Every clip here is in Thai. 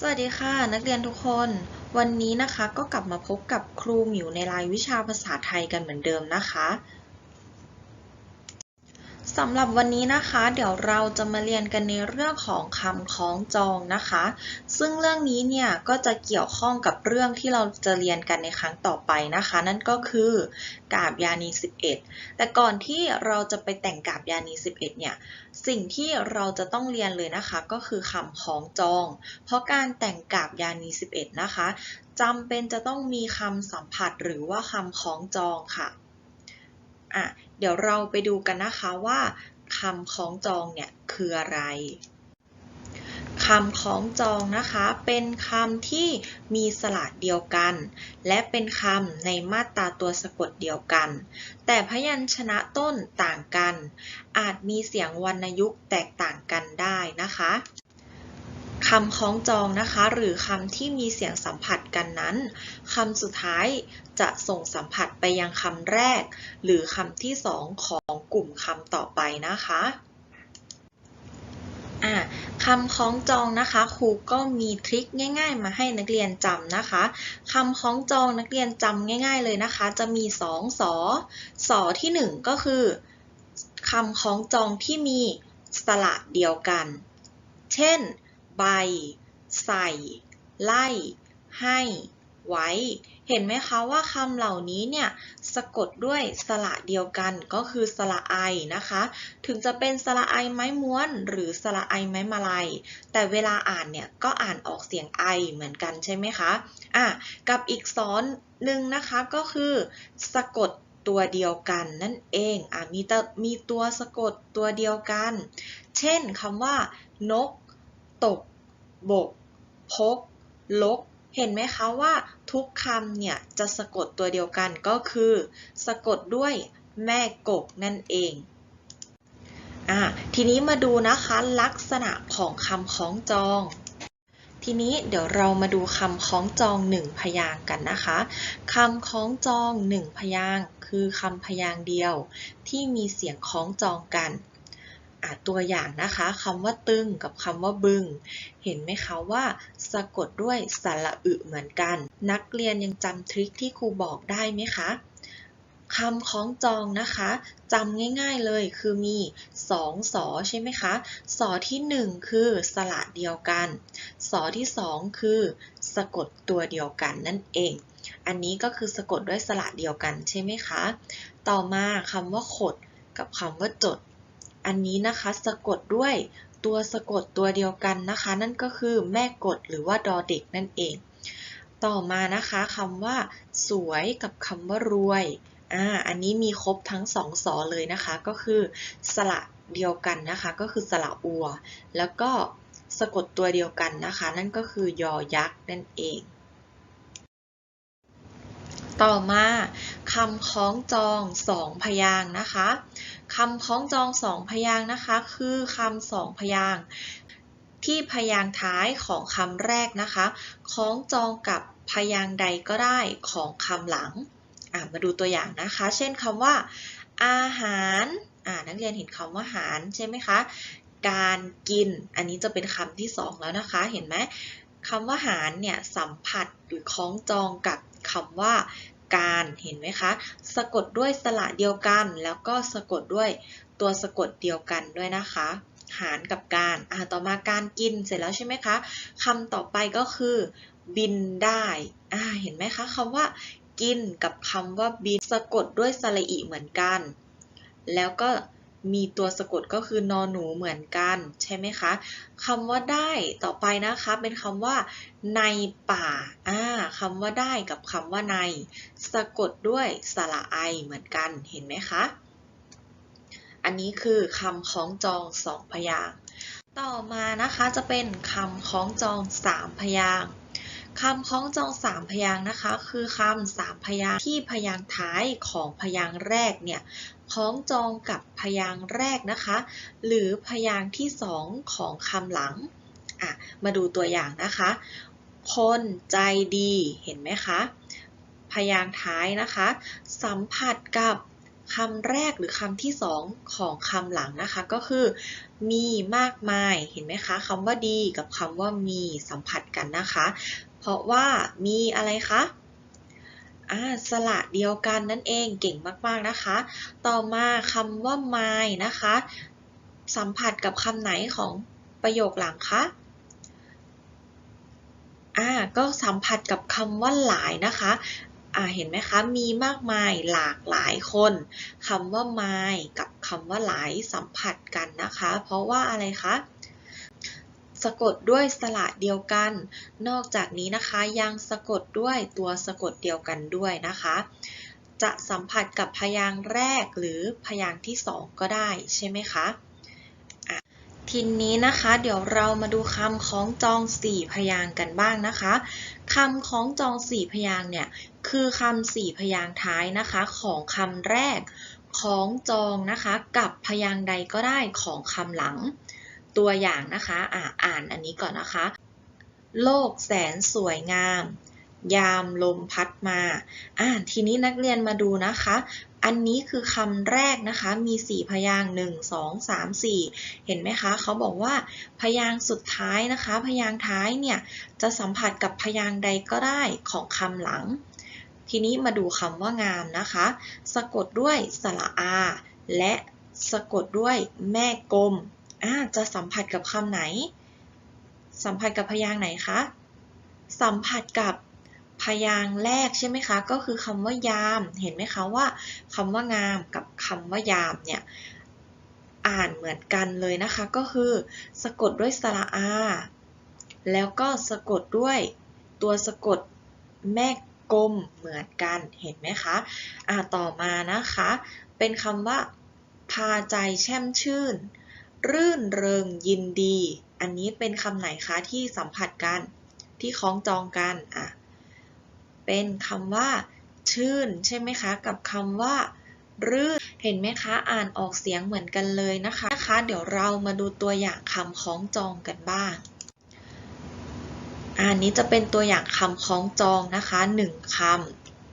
สวัสดีค่ะ นักเรียนทุกคน วันนี้นะคะก็กลับมาพบกับครูหมิวในรายวิชาภาษาไทยกันเหมือนเดิมนะคะ สำหรับวันนี้นะคะ เดี๋ยวเราจะมาเรียนกันในเรื่องของคำคล้องจองนะคะ ซึ่งเรื่องนี้เนี่ยก็จะเกี่ยวข้องกับเรื่องที่เราจะเรียนกันในครั้งต่อไปนะคะ นั่นก็คือกาบยานี 11 แต่ก่อนที่เราจะไปแต่งกาบยานี 11 เนี่ยสิ่งที่เราจะต้องเรียนเลยนะคะ ก็คือคำคล้องจอง เพราะการแต่งกาบยานี 11 นะคะจำเป็นจะต้องมีคำสัมผัสหรือว่าคำคล้องจองค่ะ อะเดี๋ยวเราไปดูกันนะคะว่าคำคล้องจองเนี่ยคืออะไรคำคล้องจองนะคะ เป็นคำที่มีสระเดียวกัน และเป็นคำในมาตราตัวสะกดเดียวกัน แต่พยัญชนะต้นต่างกัน อาจมีเสียงวรรณยุกต์แตกต่างกันได้นะคะ คำคล้องจองนะคะ หรือคำที่มีเสียงสัมผัสกันนั้นคำสุดท้ายจะส่งสัมผัสไปยังคำแรก หรือคำที่สองของกลุ่มคำต่อไปนะคะคำคล้องจองนะคะครูก็มีทริคง่าย ๆ มาให้นักเรียนจำนะคะคำคล้องจองนักเรียนจำง่าย ๆเลยนะคะ จะมีสองสอสอที่หนึ่งก็คือคำคล้องจองที่มีสระเดียวกัน เช่น ใบ ใส่ ไล่ ให้ ไว้ เห็นไหมคะว่าคำเหล่านี้เนี่ยสะกดด้วยสระเดียวกันก็คือสระไอนะคะ ถึงจะเป็นสระไอไม้ม้วน หรือสระไอไม้มาลัยแต่เวลาอ่านเนี่ยก็อ่านออกเสียงไอเหมือนกันใช่ไหมคะอะกับอีกสอนหนึ่งนะคะก็คือสะกดตัวเดียวกันนั่นเองอะมีตมีตัวสะกดตัวเดียวกัน เช่นคำว่านก ตก บก พก ลก เห็นไหมคะว่าทุกคำเนี่ยจะสะกดตัวเดียวกันก็คือ สะกดด้วยแม่กกนั่นเองอ่าทีนี้มาดูนะคะลักษณะของคำคล้องจอง ทีนี้เดี๋ยวเรามาดูคำคล้องจองหนึ่งพยางกันนะคะคำคล้องจองหนึ่งพยางคือคำพยางเดียว ที่มีเสียงคล้องจองกัน ตัวอย่างนะคะคำว่าตึงกับคำว่าบึง เห็นไหมคะว่า สะกดด้วยสระอึเหมือนกัน นักเรียนยังจำทริคที่ครูบอกได้ไหมคะคำคล้องจองนะคะจำง่ายๆเลยคือมี2สอใช่ไหมคะสอที่ 1 คือสระเดียวกันสอที่ 2 คือ สะกดตัวเดียวกันนั่นเอง อันนี้ก็คือสะกดด้วยสระเดียวกันใช่ไหมคะ ต่อมาคำว่าขดกับคำว่าจด อันนี้นะคะสะกดด้วยตัวสะกดตัวเดียวกันนะคะ นั่นก็คือแม่กดหรือว่าดอเด็กนั่นเอง ต่อมานะคะคำว่า สวยกับคำว่ารวยอ่าอันนี้มีครบทั้งสองสอเลยนะคะ ก็คือสระเดียวกันนะคะ ก็คือสระอัว แล้วก็สะกดตัวเดียวกันนะคะ นั่นก็คือยอยักษ์นั่นเอง ต่อมาคำคล้องจองสองพยางนะคะคำคล้องจองสองพยางนะคะ คือคำสองพยางที่พยางท้ายของคำแรกนะคะ คล้องจองกับพยางใดก็ได้ของคำหลัง มาดูตัวอย่างนะคะ เช่นคำว่า อาหารนักเรียนเห็นคำว่าหารใช่ไหมคะ การกิน อันนี้จะเป็นคำที่สองแล้วนะคะ เห็นไหม คำว่าหารเนี่ยสัมผัสหรือคล้องจองกับคำว่าการเห็นไหมคะ สะกดด้วยสระเดียวกัน แล้วก็สะกดด้วยตัวสะกดเดียวกันด้วยนะคะ หารกับการอ่าต่อมาการกินเสร็จแล้วใช่ไหมคะคำต่อไปก็คือ บินได้อ่าเห็นไหมคะคำว่ากินกับคำว่าบินสะกดด้วยสระอีเหมือนกัน แล้วก็ มีตัวสะกดก็คือนอหนูเหมือนกันใช่ไหมคะคำว่าได้ต่อไปนะคะเป็นคำว่า ในป่าอ่าคำว่าได้กับคำว่าใน สะกดด้วยสระไอเหมือนกันเห็นไหมคะอันนี้คือคำคล้องจองสองพยางต่อมานะคะจะเป็นคำคล้องจองสามพยางคำคล้องจองสามพยางนะคะ คือคำสามพยางที่พยางท้ายของพยางแรกเนี่ย คล้องจองกับพยางค์แรกนะคะ หรือพยางค์ที่สองของคำหลังอะมาดูตัวอย่างนะคะ คนใจดีเห็นไหมคะพยางค์ท้ายนะคะ สัมผัสกับคำแรกหรือคำที่สองของคำหลังนะคะ ก็คือ มีมากมายเห็นไหมคะคำว่าดีกับคำว่ามีสัมผัสกันนะคะ เพราะว่ามีอะไรคะ อ่าสระเดียวกันนั่นเองเก่งมากๆนะคะ ต่อมาคำว่า my นะคะ สัมผัสกับคำไหนของประโยคหลังคะอ่าก็สัมผัสกับคำว่าหลายนะคะอ่าเห็นไหมคะ มีมากมายหลากหลายคนคำว่า my กับคำว่าหลายสัมผัสกันนะคะ เพราะว่าอะไรคะ สะกดด้วยสระเดียวกัน นอกจากนี้นะคะยังสะกดด้วยตัวสะกดเดียวกันด้วยนะคะ จะสัมผัสกับพยางค์แรกหรือพยางค์ที่สองก็ได้ใช่ไหมคะทีนี้นะคะเดี๋ยวเรามาดูคำของจองสี่พยางกันบ้างนะคะคำของจองสี่พยางเนี่ยคือคำสี่พยางท้ายนะคะของคำแรกของจองนะคะกับพยางใดก็ได้ของคำหลัง ตัวอย่างนะคะอ่าอ่านอันนี้ก่อนนะคะ โลกแสนสวยงาม ยามลมพัดมา อ่าทีนี้นักเรียนมาดูนะคะ อันนี้คือคำแรกนะคะ มี 4 พยางค์1 2 3 4 เห็นไหมคะ เขาบอกว่า พยางค์สุดท้ายนะคะ พยางค์ท้ายเนี่ยจะสัมผัสกับพยางค์ใดก็ได้ของคำหลังทีนี้มาดูคำว่างามนะคะ สะกดด้วยสระอา และสะกดด้วยแม่กลม อ่าจะสัมผัสกับคำไหน สัมผัสกับพยางไหนคะ สัมผัสกับพยางแรกใช่ไหมคะ ก็คือคำว่ายาม เห็นไหมคะว่าคำว่างามกับคำว่ายามเนี่ยอ่านเหมือนกันเลยนะคะ ก็คือ สะกดด้วยสระอา แล้วก็สะกดด้วยตัวสะกดแม่กลมเหมือนกันเห็นไหมคะอ่าต่อมานะคะ เป็นคำว่า พาใจแช่มชื่น รื่นเริงยินดี อันนี้เป็นคำไหนคะที่สัมผัสกัน ที่คล้องจองกันอะเป็นคำว่า ชื่น ใช่ไหมคะ กับคำว่า รื่น เห็นไหมคะ อ่านออกเสียงเหมือนกันเลยนะคะ นะคะ เดี๋ยวเรามาดูตัวอย่างคำคล้องจองกันบ้างอันนี้จะเป็นตัวอย่างคำคล้องจองนะคะหนึ่งค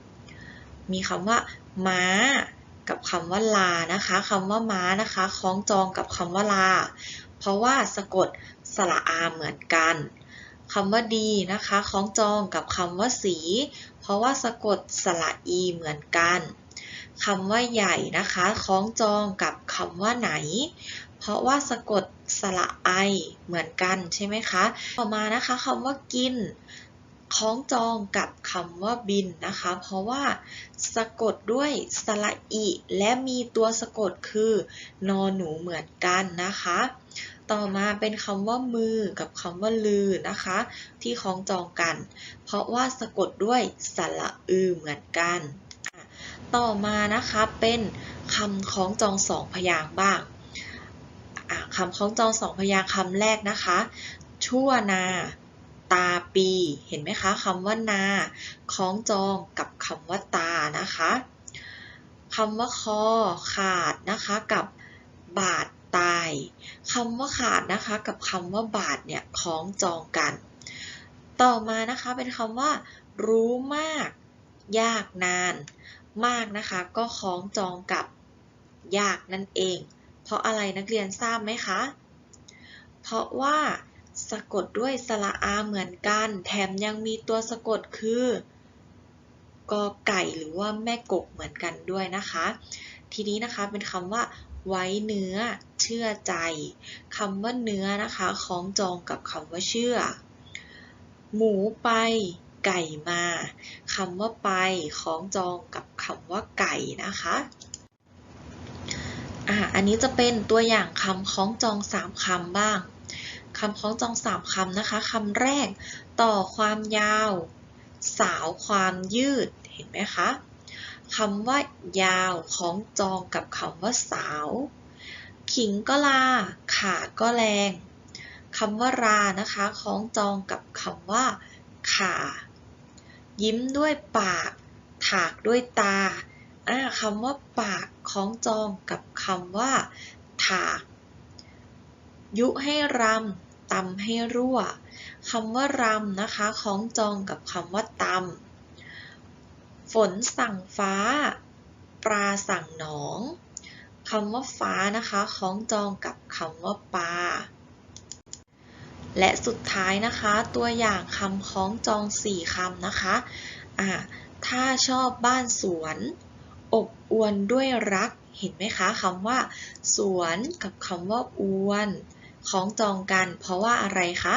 ำมีคำว่า ม้า กับคำว่าลานะคะคำว่าม้านะคะคล้องจองกับคำว่าลา เพราะว่าสะกดสระอาเหมือนกันคำว่าดีนะคะคล้องจองกับคำว่าสี เพราะว่าสะกดสระอีเหมือนกันคำว่าใหญ่นะคะคล้องจองกับคำว่าไหน เพราะว่าสะกดสระไอเหมือนกันใช่ไหมคะ ต่อมานะคะคำว่ากิน คล้องจองกับคำว่าบินนะคะ เพราะว่าสะกดด้วยสระอิและมีตัวสะกดคือนอหนูเหมือนกันนะคะ ต่อมาเป็นคำว่ามือกับคำว่าลือนะคะ ที่คล้องจองกัน เพราะว่าสะกดด้วยสระอือเหมือนกัน ต่อมานะคะเป็นคำคล้องจองสองพยางบ้างคำคล้องจองสองพยางคำแรกนะคะ ชั่วนา ตาปี เห็นไหมคะคำว่านาคล้องจองกับคำว่าตานะคะคำว่าคอขาดนะคะกับบาดตายคำว่าขาดนะคะกับคำว่าบาดเนี่ยคล้องจองกัน ต่อมานะคะเป็นคำว่า รู้มาก ยากนาน มากนะคะก็คล้องจองกับยากนั่นเอง เพราะอะไรนักเรียนทราบไหมคะ เพราะว่า สะกดด้วยสระอาเหมือนกัน แถมยังมีตัวสะกดคือกอไก่หรือว่าแม่กกเหมือนกันด้วยนะคะ ทีนี้นะคะเป็นคำว่า ไว้เนื้อ เชื่อใจคำว่าเนื้อนะคะคล้องจองกับคำว่าเชื่อ หมูไป ไก่มาคำว่าไปคล้องจองกับคำว่าไก่นะคะอ่าอันนี้จะเป็นตัวอย่างคำคล้องจองสามคำบ้าง คำคล้องจองสามคำนะคะคำแรก ต่อความยาว สาวความยืดเห็นไหมคะคำว่ายาวคล้องจองกับคำว่าสาว ขิงก็ลา ขาก็แรงคำว่ารานะคะคล้องจองกับคำว่าขายิ้มด้วยปาก ถากด้วยตาคำว่าปากคล้องจองกับคำว่า ถาก ยุให้รำ ตำให้รั่วคำว่ารำนะคะคล้องจองกับคำว่าตำฝนสั่งฟ้า ปลาสั่งหนองคำว่าฟ้านะคะคล้องจองกับคำว่าปลาและสุดท้ายนะคะ ตัวอย่างคำคล้องจอง 4คำนะคะอ่าถ้าชอบบ้านสวน อบอวนด้วยรัก เห็นไหมคะคำว่า สวนกับคำว่าอวน คล้องจองกัน เพราะว่าอะไรคะ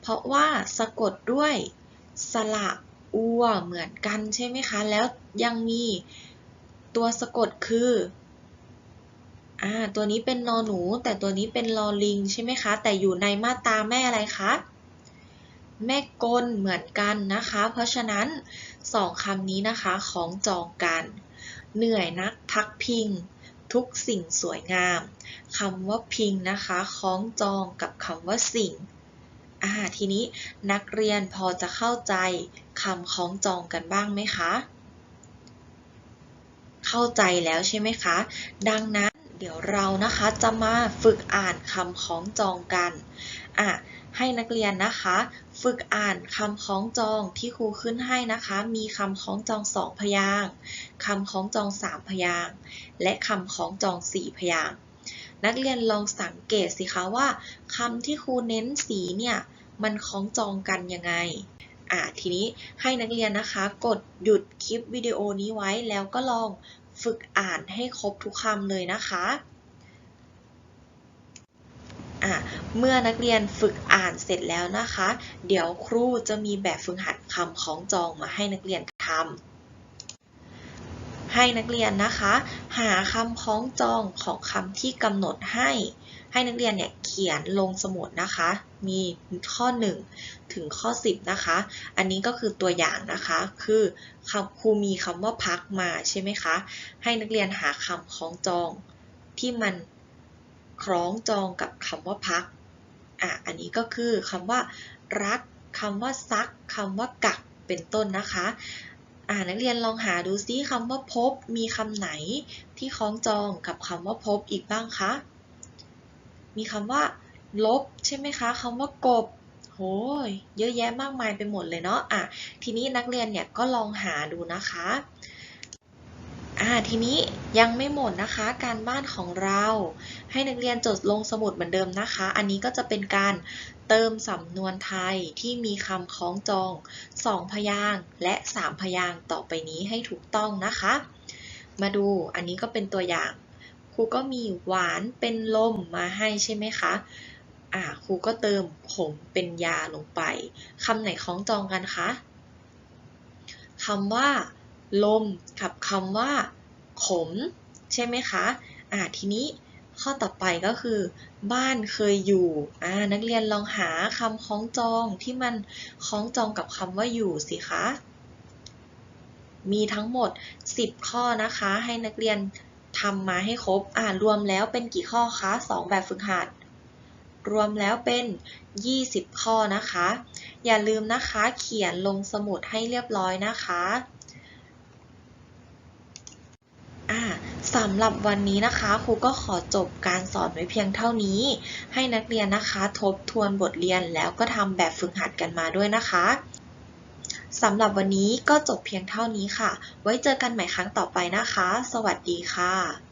เพราะว่าสะกดด้วยสระอัวเหมือนกันใช่ไหมคะ แล้วยังมีตัวสะกดคืออ่าตัวนี้เป็นนอหนู แต่ตัวนี้เป็นลอลิงใช่ไหมคะ แต่อยู่ในมาตราแม่อะไรคะแม่กลเหมือนกันนะคะ เพราะฉะนั้นสองคำนี้นะคะของจองกัน เหนื่อยนักพักพิง ทุกสิ่งสวยงามคำว่าพิงนะคะคล้องจองกับคำว่าสิ่งอ่าทีนี้นักเรียนพอจะเข้าใจคำคล้องจองกันบ้างไหมคะ เข้าใจแล้วใช่ไหมคะ ดังนั้นเดี๋ยวเรานะคะจะมาฝึกอ่านคำคล้องจองกันอะ ให้นักเรียนนะคะ ฝึกอ่านคำคล้องจองที่ครูขึ้นให้นะคะ มีคำคล้องจองสองพยางค์คำคล้องจองสามพยางค์และคำคล้องจองสี่พยางค์นักเรียนลองสังเกตสิคะว่าคำที่ครูเน้นสีเนี่ยมันคล้องจองกันยังไงอะทีนี้ให้นักเรียนนะคะ กดหยุดคลิปวิดีโอนี้ไว้แล้วก็ลองฝึกอ่านให้ครบทุกคำเลยนะคะอะ เมื่อนักเรียนฝึกอ่านเสร็จแล้วนะคะ เดี๋ยวครูจะมีแบบฝึกหัดคำคล้องจองมาให้นักเรียนทำให้นักเรียนนะคะ หาคำคล้องจองของคำที่กำหนดให้ ให้นักเรียนเนี่ยเขียนลงสมุดนะคะ มีข้อ 1 ถึงข้อ 10 นะคะ อันนี้ก็คือตัวอย่างนะคะ คือคำครูมีคำว่าพักมาใช่ไหมคะ ให้นักเรียนหาคำคล้องจองที่มันคล้องจองกับคำว่าพัก อะอันนี้ก็คือคำว่า รักคำว่าซักคำว่ากักเป็นต้นนะคะอ่านักเรียนลองหาดูซิคำว่าพบมีคำไหนที่คล้องจองกับคำว่าพบอีกบ้างคะ มีคำว่า ลบใช่ไหมคะคำว่ากบโหเยอะแยะมากมายไปหมดเลยเนาะอะทีนี้นักเรียนเนี่ยก็ลองหาดูนะคะ อ่าทีนี้ยังไม่หมดนะคะการบ้านของเรา ให้นักเรียนจดลงสมุดเหมือนเดิมนะคะ อันนี้ก็จะเป็นการเติมสำนวนไทยที่มีคำคล้องจอง2พยางค์และ3พยางค์ต่อไปนี้ให้ถูกต้องนะคะ มาดูอันนี้ก็เป็นตัวอย่างครูก็มีหวานเป็นลมมาให้ใช่ไหมคะอ่าครูก็เติมขมเป็นยาลงไปคำไหนคล้องจองกันคะคำว่า ลมกับคำว่า ขม ใช่ไหมคะอ่าทีนี้ข้อต่อไปก็คือ บ้านเคยอยู่อ่านักเรียนลองหาคำคล้องจองที่มันคล้องจองกับคำว่าอยู่สิคะมีทั้งหมด 10 ข้อนะคะ ให้นักเรียนทำมาให้ครบอ่ารวมแล้วเป็นกี่ข้อคะ 2 แบบฝึกหัด รวมแล้วเป็น 20 ข้อนะคะ อย่าลืมนะคะ เขียนลงสมุดให้เรียบร้อยนะคะ สำหรับวันนี้นะคะครูก็ขอจบการสอนไว้เพียงเท่านี้ ให้นักเรียนนะคะทบทวนบทเรียนแล้วก็ทำแบบฝึกหัดกันมาด้วยนะคะสำหรับวันนี้ก็จบเพียงเท่านี้ค่ะ ไว้เจอกันใหม่ครั้งต่อไปนะคะ สวัสดีค่ะ